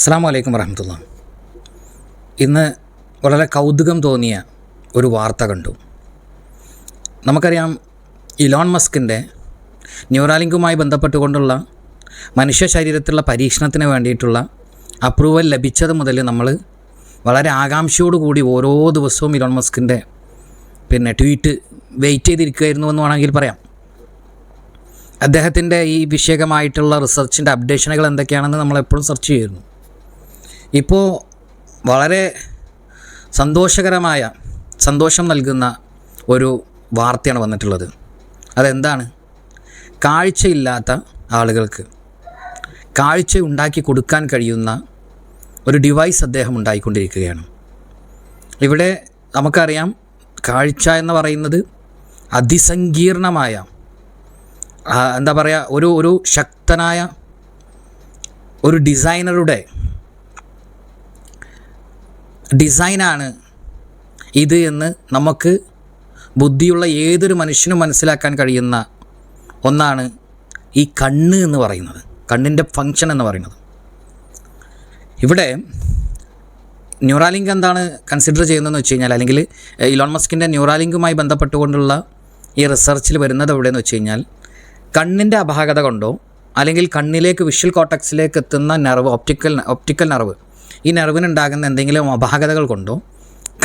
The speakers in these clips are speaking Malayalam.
അസ്സാം വലൈക്കും വരഹമുല്ല ഇന്ന് വളരെ കൗതുകം തോന്നിയ ഒരു വാർത്ത കണ്ടു. നമുക്കറിയാം ഇലോൺ മസ്കിന്റെ ന്യൂറാലിങ്കുമായി ബന്ധപ്പെട്ടുകൊണ്ടുള്ള മനുഷ്യ ശരീരത്തിലുള്ള പരീക്ഷണത്തിന് വേണ്ടിയിട്ടുള്ള അപ്രൂവൽ ലഭിച്ചത് മുതൽ നമ്മൾ വളരെ ആകാംക്ഷയോടുകൂടി ഓരോ ദിവസവും ഇലോൺ മസ്കിന്റെ പിന്നെ ട്വീറ്റ് വെയിറ്റ് ചെയ്തിരിക്കുകയായിരുന്നു എന്ന് വേണമെങ്കിൽ പറയാം. അദ്ദേഹത്തിന്റെ ഈ വിഷയകമായിട്ടുള്ള റിസർച്ചിന്റെ അപ്ഡേഷനുകൾ എന്തൊക്കെയാണെന്ന് നമ്മളെപ്പോഴും സെർച്ച് ചെയ്യുന്നു. ഇപ്പോൾ വളരെ സന്തോഷകരമായ സന്തോഷം നൽകുന്ന ഒരു വാർത്തയാണ് വന്നിട്ടുള്ളത്. അതെന്താണ്? കാഴ്ചയില്ലാത്ത ആളുകൾക്ക് കാഴ്ച ഉണ്ടാക്കി കൊടുക്കാൻ കഴിയുന്ന ഒരു ഡിവൈസ് അദ്ദേഹം ഉണ്ടായിക്കൊണ്ടിരിക്കുകയാണ്. ഇവിടെ നമുക്കറിയാം കാഴ്ച എന്ന് പറയുന്നത് അതിസങ്കീർണമായ എന്താ പറയുക ഒരു ഒരു ശക്തനായ ഒരു ഡിസൈനറുടെ ഡിസൈനാണ് ഇത് എന്ന് നമുക്ക് ബുദ്ധിയുള്ള ഏതൊരു മനുഷ്യനും മനസ്സിലാക്കാൻ കഴിയുന്ന ഒന്നാണ് ഈ കണ്ണ് എന്ന് പറയുന്നത്. കണ്ണിന്റെ ഫങ്ഷൻ എന്ന് പറയുന്നത്. ഇവിടെ ന്യൂറാലിങ്ക് എന്താണ് കൺസിഡർ ചെയ്യുന്നതെന്ന് വെച്ച് കഴിഞ്ഞാൽ അല്ലെങ്കിൽ ഇലോൺ മസ്കിന്റെ ന്യൂറാലിങ്കുമായി ബന്ധപ്പെട്ടുകൊണ്ടുള്ള ഈ റിസർച്ചിൽ വരുന്നത് എവിടെയെന്ന് വെച്ച് കഴിഞ്ഞാൽ കണ്ണിന്റെ അപാകത കൊണ്ടോ അല്ലെങ്കിൽ കണ്ണിലേക്ക് വിഷ്വൽ കോട്ടക്സിലേക്ക് എത്തുന്ന നെർവ് ഓപ്റ്റിക്കൽ ഓപ്റ്റിക്കൽ നെർവ് ഈ നെർവിനുണ്ടാകുന്ന എന്തെങ്കിലും അപാകതകൾ കൊണ്ടോ?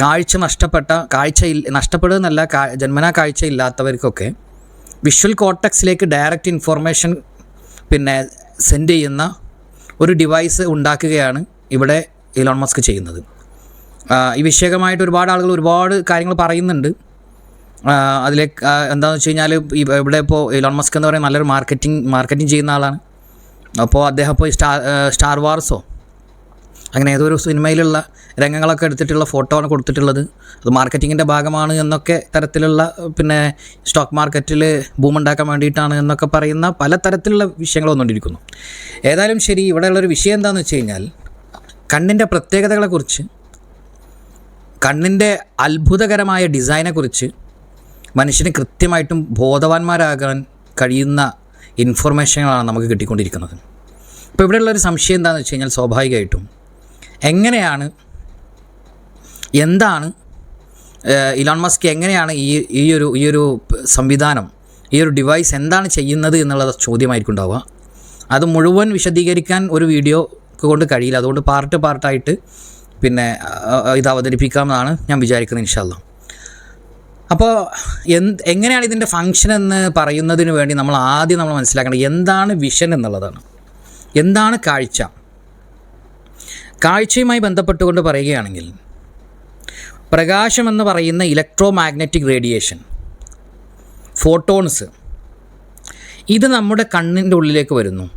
കാഴ്ച നഷ്ടപ്പെട്ട കാഴ്ച നഷ്ടപ്പെടുന്നല്ല ജന്മനാ കാഴ്ച ഇല്ലാത്തവർക്കൊക്കെ വിഷ്വൽ കോട്ടക്സിലേക്ക് ഡയറക്റ്റ് ഇൻഫോർമേഷൻ പിന്നെ സെൻഡ് ചെയ്യുന്ന ഒരു ഡിവൈസ് ഉണ്ടാക്കുകയാണ് ഇവിടെ ഇലോൺ മസ്ക് ചെയ്യുന്നത്. ഈ വിഷയകമായിട്ട് ഒരുപാട് ആളുകൾ ഒരുപാട് കാര്യങ്ങൾ പറയുന്നുണ്ട്. അതിലേക്ക് എന്താണെന്ന് വെച്ച് കഴിഞ്ഞാൽ ഇവിടെ ഇപ്പോൾ ഇലോൺ മസ്ക് എന്ന് പറയുന്ന നല്ലൊരു മാർക്കറ്റിംഗ് മാർക്കറ്റിംഗ് ചെയ്യുന്ന ആളാണ്. അപ്പോൾ അദ്ദേഹം ഇപ്പോൾ സ്റ്റാർ സ്റ്റാർ വാർസോ അങ്ങനെ ഏതൊരു സിനിമയിലുള്ള രംഗങ്ങളൊക്കെ എടുത്തിട്ടുള്ള ഫോട്ടോ ആണ് കൊടുത്തിട്ടുള്ളത്. അത് മാർക്കറ്റിങ്ങിന്റെ ഭാഗമാണ് എന്നൊക്കെ തരത്തിലുള്ള പിന്നെ സ്റ്റോക്ക് മാർക്കറ്റിൽ ഭൂമുണ്ടാക്കാൻ വേണ്ടിയിട്ടാണ് എന്നൊക്കെ പറയുന്ന പല തരത്തിലുള്ള വിഷയങ്ങൾ വന്നുകൊണ്ടിരിക്കുന്നു. ഏതായാലും ശരി ഇവിടെയുള്ളൊരു വിഷയം എന്താണെന്ന് വെച്ച് കഴിഞ്ഞാൽ കണ്ണിന്റെ പ്രത്യേകതകളെക്കുറിച്ച് കണ്ണിന്റെ അത്ഭുതകരമായ ഡിസൈനെക്കുറിച്ച് മനുഷ്യന് കൃത്യമായിട്ടും ബോധവാന്മാരാകാൻ കഴിയുന്ന ഇൻഫർമേഷനുകളാണ് നമുക്ക് കിട്ടിക്കൊണ്ടിരിക്കുന്നത്. ഇപ്പോൾ ഇവിടെയുള്ളൊരു സംശയം എന്താണെന്ന് വെച്ച് കഴിഞ്ഞാൽ സ്വാഭാവികമായിട്ടും എങ്ങനെയാണ് എന്താണ് ഇലോൺ മസ്ക് എങ്ങനെയാണ് ഈ ഈ ഒരു ഈ ഒരു സംവിധാനം ഈ ഒരു ഡിവൈസ് എന്താണ് ചെയ്യുന്നത് എന്നുള്ള ചോദ്യമായിരിക്കും ഉണ്ടാവുക അത് മുഴുവൻ വിശദീകരിക്കാൻ ഒരു വീഡിയോ കൊണ്ട് കഴിയില്ല. അതുകൊണ്ട് പാർട്ട് പാർട്ടായിട്ട് പിന്നെ ഇത് അവതരിപ്പിക്കാമെന്നാണ് ഞാൻ വിചാരിക്കുന്നത് ഇൻഷാല്ല അപ്പോൾ എന്ത് എങ്ങനെയാണ് ഇതിന്റെ ഫങ്ഷൻ എന്ന് പറയുന്നതിന് വേണ്ടി നമ്മൾ ആദ്യം നമ്മൾ മനസ്സിലാക്കേണ്ടത് എന്താണ് വിഷൻ എന്നുള്ളതാണ്. എന്താണ് കാഴ്ച? കാഴ്ചയുമായി ബന്ധപ്പെട്ടുകൊണ്ട് പറയുകയാണെങ്കിൽ പ്രകാശമെന്ന് പറയുന്ന ഇലക്ട്രോ മാഗ്നറ്റിക് റേഡിയേഷൻ ഫോട്ടോൺസ് ഇത് നമ്മുടെ കണ്ണിന്റെ ഉള്ളിലേക്ക് വരുന്നു.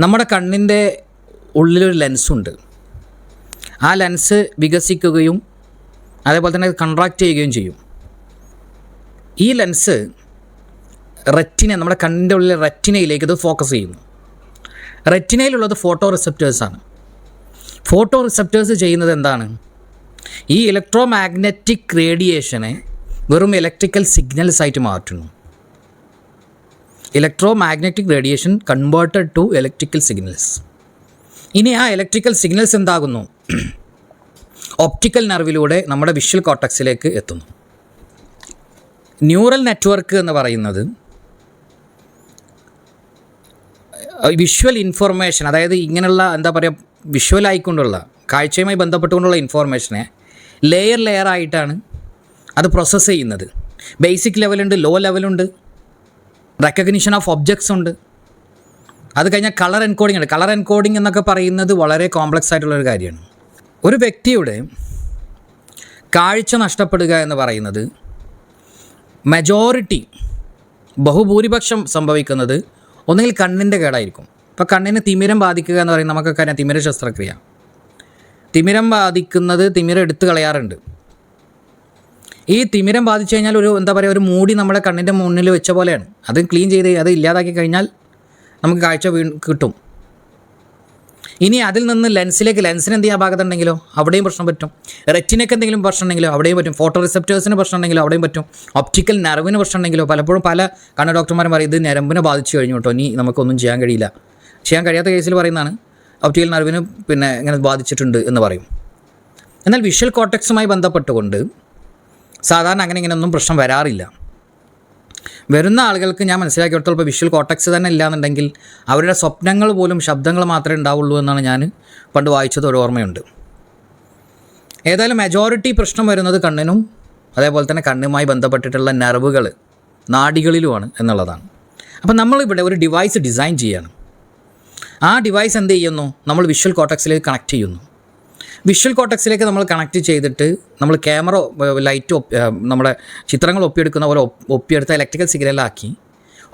നമ്മുടെ കണ്ണിന്റെ ഉള്ളിലൊരു ലെൻസുണ്ട്. ആ ലെൻസ് വികസിക്കുകയും അതേപോലെ തന്നെ കൺട്രാക്റ്റ് ചെയ്യുകയും ചെയ്യും. ഈ ലെൻസ് റെറ്റിന നമ്മുടെ കണ്ണിന്റെ ഉള്ളിലെ റെറ്റിനയിലേക്ക് ഇത് ഫോക്കസ് ചെയ്യുന്നു. റെറ്റിനയിലുള്ളത് ഫോട്ടോ റിസെപ്റ്റേഴ്സാണ് ഫോട്ടോ റിസെപ്റ്റേഴ്സ് ചെയ്യുന്നത് എന്താണ്? ഈ ഇലക്ട്രോ മാഗ്നറ്റിക് റേഡിയേഷനെ വെറും ഇലക്ട്രിക്കൽ സിഗ്നൽസ് ആയിട്ട് മാറ്റുന്നു. Electromagnetic radiation converted to electrical signals ഇനി ആ ഇലക്ട്രിക്കൽ സിഗ്നൽസ് എന്താകുന്നു? ഓപ്റ്റിക്കൽ നെർവിലൂടെ നമ്മുടെ വിഷ്വൽ കോട്ടക്സിലേക്ക് എത്തുന്നു. ന്യൂറൽ നെറ്റ്വർക്ക് എന്ന് പറയുന്നത് വിഷ്വൽ ഇൻഫർമേഷൻ അതായത് ഇങ്ങനെയുള്ള എന്താ പറയുക വിഷ്വൽ ആയിക്കൊണ്ടുള്ള കാഴ്ചയുമായി ബന്ധപ്പെട്ടുകൊണ്ടുള്ള ഇൻഫോർമേഷനെ ലെയർ ലെയർ ആയിട്ടാണ് അത് പ്രോസസ്സ് ചെയ്യുന്നത്. ബേസിക് ലെവലുണ്ട് ലോ ലെവലുണ്ട് റെക്കഗ്നിഷൻ ഓഫ് ഒബ്ജക്ട്സ് ഉണ്ട്. അത് കഴിഞ്ഞാൽ കളർ എൻകോഡിംഗ് ഉണ്ട് കളർ എൻകോഡിംഗ് എന്നൊക്കെ പറയുന്നത് വളരെ കോംപ്ലക്സ് ആയിട്ടുള്ളൊരു കാര്യമാണ്. ഒരു വ്യക്തിയുടെ കാഴ്ച നഷ്ടപ്പെടുക എന്ന് പറയുന്നത് മെജോറിറ്റി ബഹുഭൂരിപക്ഷം സംഭവിക്കുന്നത് ഒന്നുകിൽ കണ്ണിന്റെ കേടായിരിക്കും. ഇപ്പോൾ കണ്ണിന് തിമിരം ബാധിക്കുക എന്ന് പറയുന്നത് നമുക്കൊക്കെ അറിയാം. തിമിര ശസ്ത്രക്രിയ. തിമിരം ബാധിക്കുന്നത് തിമിരം എടുത്തു കളയാറുണ്ട്. ഈ തിമിരം ബാധിച്ചു കഴിഞ്ഞാൽ ഒരു എന്താ പറയുക ഒരു മൂടി നമ്മുടെ കണ്ണിന്റെ മുന്നിൽ വെച്ച പോലെയാണ്. അത് ക്ലീൻ ചെയ്ത് അത് ഇല്ലാതാക്കി കഴിഞ്ഞാൽ നമുക്ക് കാഴ്ച വീ കിട്ടും. ഇനി അതിൽ നിന്ന് ലെൻസിലേക്ക് ലെൻസിന് എന്തെങ്കിലും അപാകത ഉണ്ടെങ്കിലോ അവിടെയും പ്രശ്നം പറ്റും. റെറ്റിനൊക്കെ എന്തെങ്കിലും പ്രശ്നം ഉണ്ടെങ്കിലോ അവിടെയും പറ്റും. ഫോട്ടോ റിസെപ്റ്റേഴ്സിന് പ്രശ്നം ഉണ്ടെങ്കിലോ അവിടെയും പറ്റും. ഒപ്റ്റിക്കൽ നെർവിന് പ്രശ്നം ഉണ്ടെങ്കിലോ പലപ്പോഴും പല കണ്ണ ഡോക്ടർമാരും പറയും ഇത് ഞരമ്പിനെ ബാധിച്ചു കഴിഞ്ഞു കേട്ടോ ഇനി നമുക്കൊന്നും ചെയ്യാൻ കഴിയില്ല. ചെയ്യാൻ കഴിയാത്ത കേസിൽ പറയുന്നതാണ്. ഒപ്റ്റിക്കൽ നർവിന് പിന്നെ ഇങ്ങനെ ബാധിച്ചിട്ടുണ്ട് എന്ന് പറയും. എന്നാൽ വിഷ്വൽ കോട്ടക്സുമായി ബന്ധപ്പെട്ടുകൊണ്ട് സാധാരണ അങ്ങനെ ഇങ്ങനെയൊന്നും പ്രശ്നം വരാറില്ല. വരുന്ന ആളുകൾക്ക് ഞാൻ മനസ്സിലാക്കിയെടുത്തോളം ഇപ്പോൾ വിഷ്വൽ കോട്ടക്സ് തന്നെ ഇല്ലാന്നുണ്ടെങ്കിൽ അവരുടെ സ്വപ്നങ്ങൾ പോലും ശബ്ദങ്ങൾ മാത്രമേ ഉണ്ടാവുള്ളൂ എന്നാണ് ഞാൻ പണ്ട് വായിച്ചത് ഒരു ഓർമ്മയുണ്ട്. ഏതായാലും മെജോറിറ്റി പ്രശ്നം വരുന്നത് കണ്ണിനും അതേപോലെ തന്നെ കണ്ണുമായി ബന്ധപ്പെട്ടിട്ടുള്ള നെർവുകൾ നാടികളിലുമാണ് എന്നുള്ളതാണ്. അപ്പം നമ്മളിവിടെ ഒരു ഡിവൈസ് ഡിസൈൻ ചെയ്യണം. ആ ഡിവൈസ് എന്ത് ചെയ്യുന്നു? നമ്മൾ വിഷ്വൽ കോട്ടക്സിലേക്ക് കണക്ട് ചെയ്യുന്നു. വിഷ്വൽ കോട്ടക്സിലേക്ക് നമ്മൾ കണക്ട് ചെയ്തിട്ട് നമ്മൾ ക്യാമറ ലൈറ്റ് നമ്മുടെ ചിത്രങ്ങൾ ഒപ്പിയെടുക്കുന്ന പോലെ ഒപ്പിയെടുത്ത് ഇലക്ട്രിക്കൽ സിഗ്നലാക്കി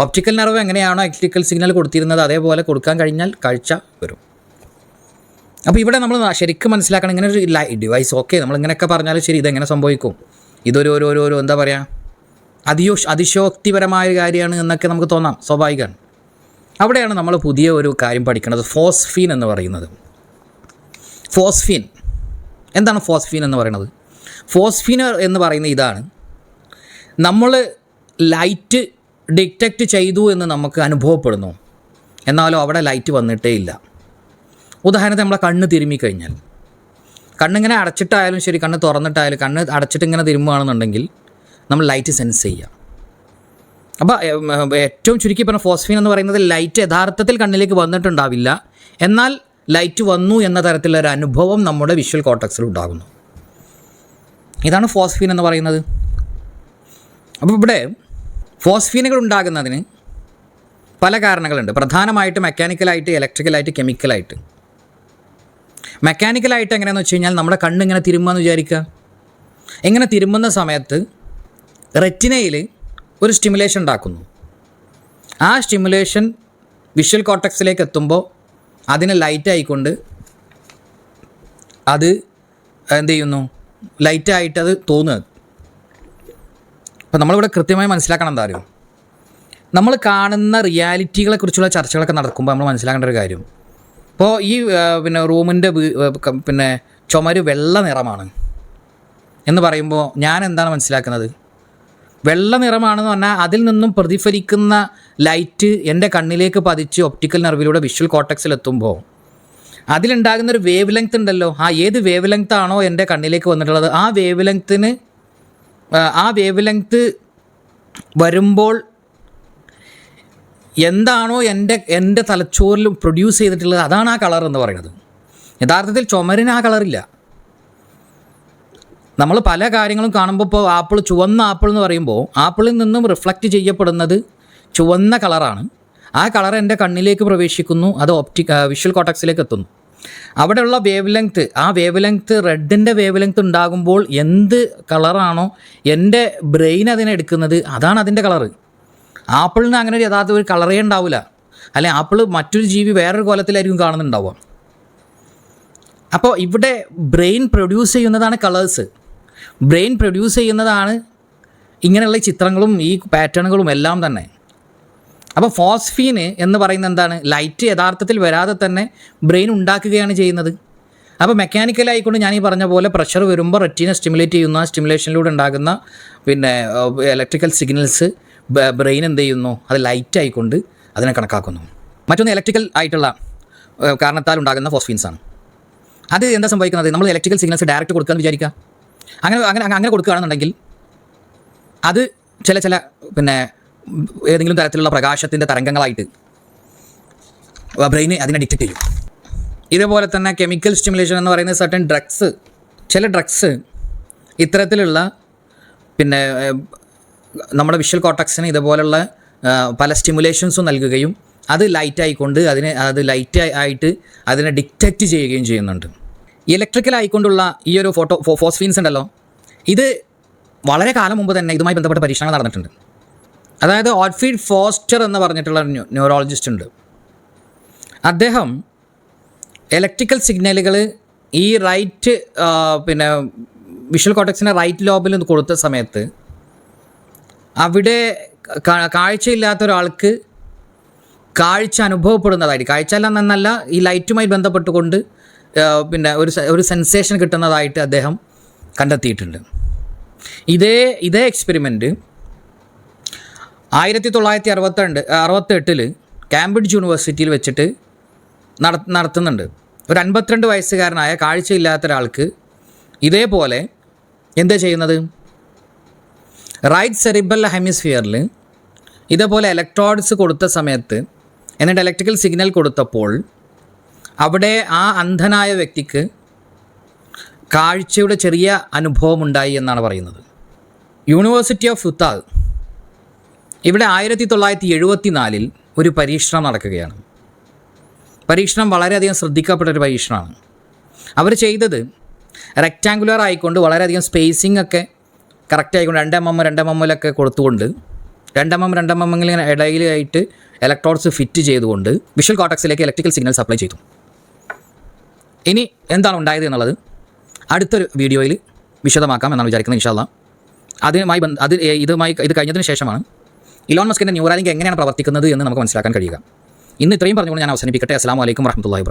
ഒപ്റ്റിക്കൽ നെർവ് എങ്ങനെയാണോ ഇലക്ട്രിക്കൽ സിഗ്നൽ കൊടുത്തിരുന്നത് അതേപോലെ കൊടുക്കാൻ കഴിഞ്ഞാൽ കാഴ്ച വരും. അപ്പോൾ ഇവിടെ നമ്മൾ ശരിക്കും മനസ്സിലാക്കണം ഇങ്ങനെ ഒരു ഡിവൈസ് ഓക്കെ നമ്മൾ ഇങ്ങനെയൊക്കെ പറഞ്ഞാലും ശരി ഇതെങ്ങനെ സംഭവിക്കും? ഇതൊരു ഒരു ഒരു എന്താ പറയുക അതിയോ അതിശോക്തിപരമായ കാര്യമാണ് എന്നൊക്കെ നമുക്ക് തോന്നാം സ്വാഭാവികമാണ്. അവിടെയാണ് നമ്മൾ പുതിയ ഒരു കാര്യം പഠിക്കുന്നത്. ഫോസ്ഫീൻ എന്ന് പറയുന്നത്. ഫോസ്ഫീൻ. എന്താണ് ഫോസ്ഫീൻ എന്ന് പറയുന്നത്? ഫോസ്ഫീൻ എന്ന് പറയുന്ന ഇതാണ്. നമ്മൾ ലൈറ്റ് ഡിറ്റക്റ്റ് ചെയ്തു എന്ന് നമുക്ക് അനുഭവപ്പെടുന്നു. എന്നാലും അവിടെ ലൈറ്റ് വന്നിട്ടേ ഇല്ല. ഉദാഹരണത്തിന് നമ്മളെ കണ്ണ് തിരുമ്മിക്കഴിഞ്ഞാൽ. കണ്ണിങ്ങനെ അടച്ചിട്ടായാലും ശരി കണ്ണ് തുറന്നിട്ടായാലും കണ്ണ് അടച്ചിട്ട് ഇങ്ങനെ തിരുമ്മുകയാണെന്നുണ്ടെങ്കിൽ നമ്മൾ ലൈറ്റ് സെൻസ് ചെയ്യുക അപ്പോൾ ഏറ്റവും ചുരുക്കി പറഞ്ഞ ഫോസ്ഫീൻ എന്ന് പറയുന്നത് ലൈറ്റ് യഥാർത്ഥത്തിൽ കണ്ണിലേക്ക് വന്നിട്ടുണ്ടാവില്ല. എന്നാൽ ലൈറ്റ് വന്നു എന്ന തരത്തിലുള്ള ഒരു അനുഭവം നമ്മുടെ വിഷ്വൽ കോട്ടക്സിൽ ഉണ്ടാകുന്നു. ഇതാണ് ഫോസ്ഫീൻ എന്ന് പറയുന്നത്. അപ്പോൾ ഇവിടെ ഫോസ്ഫീനുകൾ ഉണ്ടാകുന്നതിന് പല കാരണങ്ങളുണ്ട്. പ്രധാനമായിട്ട് മെക്കാനിക്കലായിട്ട് ഇലക്ട്രിക്കലായിട്ട് കെമിക്കലായിട്ട് മെക്കാനിക്കലായിട്ട് എങ്ങനെയാണെന്ന് വെച്ച് കഴിഞ്ഞാൽ നമ്മുടെ കണ്ണ് കണ്ണിങ്ങനെ എന്ന് വിചാരിക്കുക എങ്ങനെ തിരുമ്മുന്ന സമയത്ത് റെറ്റിനയിൽ ഒരു സ്റ്റിമുലേഷൻ ഉണ്ടാക്കുന്നു. ആ സ്റ്റിമുലേഷൻ വിഷ്വൽ കോട്ടക്സിലേക്ക് എത്തുമ്പോൾ അതിനെ ലൈറ്റ് ആയിക്കൊണ്ട് അത് എന്ത് ചെയ്യുന്നു? ലൈറ്റായിട്ട് അത് തോന്നുക. അപ്പോൾ നമ്മളിവിടെ കൃത്യമായി മനസ്സിലാക്കണം എന്താ അറിയോ? നമ്മൾ കാണുന്ന റിയാലിറ്റികളെക്കുറിച്ചുള്ള ചർച്ചകളൊക്കെ നടക്കുമ്പോൾ നമ്മൾ മനസ്സിലാക്കേണ്ട ഒരു കാര്യം. ഇപ്പോൾ ഈ പിന്നെ റൂമിന്റെ പിന്നെ ചുമര് വെള്ള നിറമാണ്. എന്ന് പറയുമ്പോൾ ഞാൻ എന്താണ് മനസ്സിലാക്കുന്നത്? വെള്ള നിറമാണെന്ന് പറഞ്ഞാൽ അതിൽ നിന്നും പ്രതിഫലിക്കുന്ന ലൈറ്റ് എന്റെ കണ്ണിലേക്ക് പതിച്ച് ഒപ്റ്റിക്കൽ നെർവിലൂടെ വിഷ്വൽ കോട്ടക്സിൽ എത്തുമ്പോൾ അതിലുണ്ടാകുന്ന ഒരു വേവ് ലെങ്ത് ഉണ്ടല്ലോ. ആ ഏത് വേവ് ലെങ്ത് ആണോ എന്റെ കണ്ണിലേക്ക് വന്നിട്ടുള്ളത്. ആ വേവ് ലെങ്ത്തിന് ആ വേവ് ലെങ്ത് വരുമ്പോൾ എന്താണോ എന്റെ എന്റെ തലച്ചോറിൽ പ്രൊഡ്യൂസ് ചെയ്തിട്ടുള്ളത്. അതാണ് ആ കളർ എന്ന് പറയുന്നത്. യഥാർത്ഥത്തിൽ ചുമരിന് ആ കളറില്ല നമ്മൾ പല കാര്യങ്ങളും കാണുമ്പോൾ ഇപ്പോൾ ആപ്പിൾ ചുവന്ന ആപ്പിൾ എന്ന് പറയുമ്പോൾ ആപ്പിളിൽ നിന്നും റിഫ്ലക്റ്റ് ചെയ്യപ്പെടുന്നത് ചുവന്ന കളറാണ്. ആ കളർ എന്റെ കണ്ണിലേക്ക് പ്രവേശിക്കുന്നു അത് ഓപ്റ്റി വിഷ്വൽ കോട്ടക്സിലേക്ക് എത്തുന്നു. അവിടെയുള്ള വേവ് ലെങ്ത്ത് ആ വേവ് ലെങ്ത്ത് റെഡിന്റെ വേവ് ലെങ്ത്ത് ഉണ്ടാകുമ്പോൾ എന്ത് കളറാണോ എന്റെ ബ്രെയിൻ അതിനെ എടുക്കുന്നത് അതാണ് അതിന്റെ കളറ്. ആപ്പിളിന് അങ്ങനെ ഒരു യഥാർത്ഥ ഒരു കളറേ ഉണ്ടാവില്ല അല്ലെ ആപ്പിൾ മറ്റൊരു ജീവി വേറൊരു കോലത്തിലായിരിക്കും കാണുന്നുണ്ടാവുക. അപ്പോൾ ഇവിടെ ബ്രെയിൻ പ്രൊഡ്യൂസ് ചെയ്യുന്നതാണ് കളേഴ്സ് ബ്രെയിൻ പ്രൊഡ്യൂസ് ചെയ്യുന്നതാണ് ഇങ്ങനെയുള്ള ചിത്രങ്ങളും ഈ പാറ്റേണുകളും എല്ലാം തന്നെ. അപ്പോൾ ഫോസ്ഫീന് എന്ന് പറയുന്ന എന്താണ്? ലൈറ്റ് യഥാർത്ഥത്തിൽ വരാതെ തന്നെ ബ്രെയിൻ ഉണ്ടാക്കുകയാണ് ചെയ്യുന്നത്. അപ്പോൾ മെക്കാനിക്കലായിക്കൊണ്ട് ഞാൻ ഈ പറഞ്ഞ പോലെ പ്രഷർ വരുമ്പോൾ റെറ്റീനെ സ്റ്റിമുലേറ്റ് ചെയ്യുന്ന സ്റ്റിമുലേഷനിലൂടെ ഉണ്ടാകുന്ന പിന്നെ ഇലക്ട്രിക്കൽ സിഗ്നൽസ് ബ്രെയിൻ എന്ത് ചെയ്യുന്നു? അത് ലൈറ്റ് ആയിക്കൊണ്ട് അതിനെ കണക്കാക്കുന്നു. മറ്റൊന്ന് ഇലക്ട്രിക്കൽ ആയിട്ടുള്ള കാരണത്താൽ ഉണ്ടാകുന്ന ഫോസ്ഫീൻസാണ് അത് എന്താ സംഭവിക്കുന്നത്? നമ്മൾ ഇലക്ട്രിക്കൽ സിഗ്നൽസ് ഡയറക്റ്റ് കൊടുക്കാമെന്ന് വിചാരിക്കുക അങ്ങനെ അങ്ങനെ അങ്ങനെ കൊടുക്കുകയാണെന്നുണ്ടെങ്കിൽ അത് ചില ചില പിന്നെ ഏതെങ്കിലും തരത്തിലുള്ള പ്രകാശത്തിന്റെ തരംഗങ്ങളായിട്ട് ബ്രെയിന് അതിനെ ഡിറ്റക്ട് ചെയ്യും. ഇതേപോലെ തന്നെ കെമിക്കൽ സ്റ്റിമുലേഷൻ എന്ന് പറയുന്ന സർട്ടൻ ഡ്രഗ്സ് ചില ഡ്രഗ്സ് ഇത്തരത്തിലുള്ള പിന്നെ നമ്മുടെ വിഷ്വൽ കോട്ടക്സിന് ഇതുപോലുള്ള പല സ്റ്റിമുലേഷൻസും നൽകുകയും അത് ലൈറ്റ് ആയിക്കൊണ്ട് അതിനെ അത് ലൈറ്റ് ആയിട്ട് അതിനെ ഡിറ്റക്റ്റ് ചെയ്യുകയും ചെയ്യുന്നുണ്ട്. ഇലക്ട്രിക്കൽ ആയിക്കൊണ്ടുള്ള ഈ ഒരു ഫോട്ടോ ഫോസ്ഫീൻസ് ഉണ്ടല്ലോ. ഇത് വളരെ കാലം മുമ്പ് തന്നെ ഇതുമായി ബന്ധപ്പെട്ട പരീക്ഷണങ്ങൾ നടന്നിട്ടുണ്ട്. അതായത് ഓഡ്ഫീഡ് ഫോസ്റ്റർ എന്ന് പറഞ്ഞിട്ടുള്ള ഒരു ന്യൂറോളജിസ്റ്റ് ഉണ്ട്. അദ്ദേഹം ഇലക്ട്രിക്കൽ സിഗ്നലുകൾ ഈ റൈറ്റ് പിന്നെ വിഷ്വൽ കോട്ടക്സിന്റെ റൈറ്റ് ലോബിൽ കൊടുത്ത സമയത്ത് അവിടെ കാഴ്ചയില്ലാത്ത ഒരാൾക്ക് കാഴ്ച അനുഭവപ്പെടുന്നതായിട്ട് കാഴ്ച അല്ല എന്നല്ല ഈ ലൈറ്റുമായി ബന്ധപ്പെട്ടുകൊണ്ട് പിന്നെ ഒരു ഒരു സെൻസേഷൻ കിട്ടുന്നതായിട്ട് അദ്ദേഹം കണ്ടെത്തിയിട്ടുണ്ട്. ഇതേ ഇതേ എക്സ്പെരിമെന്റ് ആയിരത്തി തൊള്ളായിരത്തി അറുപത്തിരണ്ട് അറുപത്തെട്ടിൽ കാംബ്രിഡ്ജ് യൂണിവേഴ്സിറ്റിയിൽ വെച്ചിട്ട് നട നടത്തുന്നുണ്ട്. ഒരു അൻപത്തിരണ്ട് വയസ്സുകാരനായ കാഴ്ചയില്ലാത്ത ഒരാൾക്ക് ഇതേപോലെ എന്താ ചെയ്യുന്നത്? റൈറ്റ് സെറിബൽ ഹെമിസ്ഫിയറിൽ ഇതേപോലെ ഇലക്ട്രോഡ്സ് കൊടുത്ത സമയത്ത് എന്നിട്ട് ഇലക്ട്രിക്കൽ സിഗ്നൽ കൊടുത്തപ്പോൾ അവിടെ ആ അന്ധനായ വ്യക്തിക്ക് കാഴ്ചയുടെ ചെറിയ അനുഭവമുണ്ടായി എന്നാണ് പറയുന്നത്. യൂണിവേഴ്സിറ്റി ഓഫ് ഫുത്താൽ ഇവിടെ ആയിരത്തി തൊള്ളായിരത്തി എഴുപത്തി നാലിൽ ഒരു പരീക്ഷണം നടക്കുകയാണ്. പരീക്ഷണം വളരെയധികം ശ്രദ്ധിക്കപ്പെട്ട ഒരു പരീക്ഷണമാണ്. അവർ ചെയ്തത് റെക്റ്റാങ്കുലർ ആയിക്കൊണ്ട് വളരെയധികം സ്പേസിംഗ് ഒക്കെ കറക്റ്റ് ആയിക്കൊണ്ട് രണ്ട് എം എം രണ്ട് എം എമ്മിലൊക്കെ കൊടുത്തുകൊണ്ട് രണ്ട് എം എം രണ്ട് എം എം ഇങ്ങനെ ഇടയിലായിട്ട് ഇലക്ട്രോഡ്സ് ഫിറ്റ് ചെയ്തുകൊണ്ട് വിഷ്വൽ കോട്ടക്സിലേക്ക് ഇലക്ട്രിക്കൽ സിഗ്നൽ സപ്ലൈ ചെയ്തു. ഇനി എന്താണ് ഉണ്ടായത് എന്നുള്ളത് അടുത്തൊരു വീഡിയോയിൽ വിശദമാക്കാം എന്നാണ് വിചാരിക്കുന്നത് ഇൻഷാല്ല അതുമായി ബന്ധ അത് ഇതുമായി ഇത് കഴിഞ്ഞതിന് ശേഷമാണ് ഇലോൺ മസ്കിന്റെ ന്യൂറാലിങ്ക് എങ്ങനെയാണ് പ്രവർത്തിക്കുന്നത് എന്ന് നമുക്ക് മനസ്സിലാക്കാൻ കഴിയുക. ഇന്ന് ഇത്രയും പറഞ്ഞുകൊണ്ട് ഞാൻ അവസാനിപ്പിക്കട്ടെ. അസ്സാം വലൈക്കും വർഹമുല്ലാ വാബർക്കാത്തു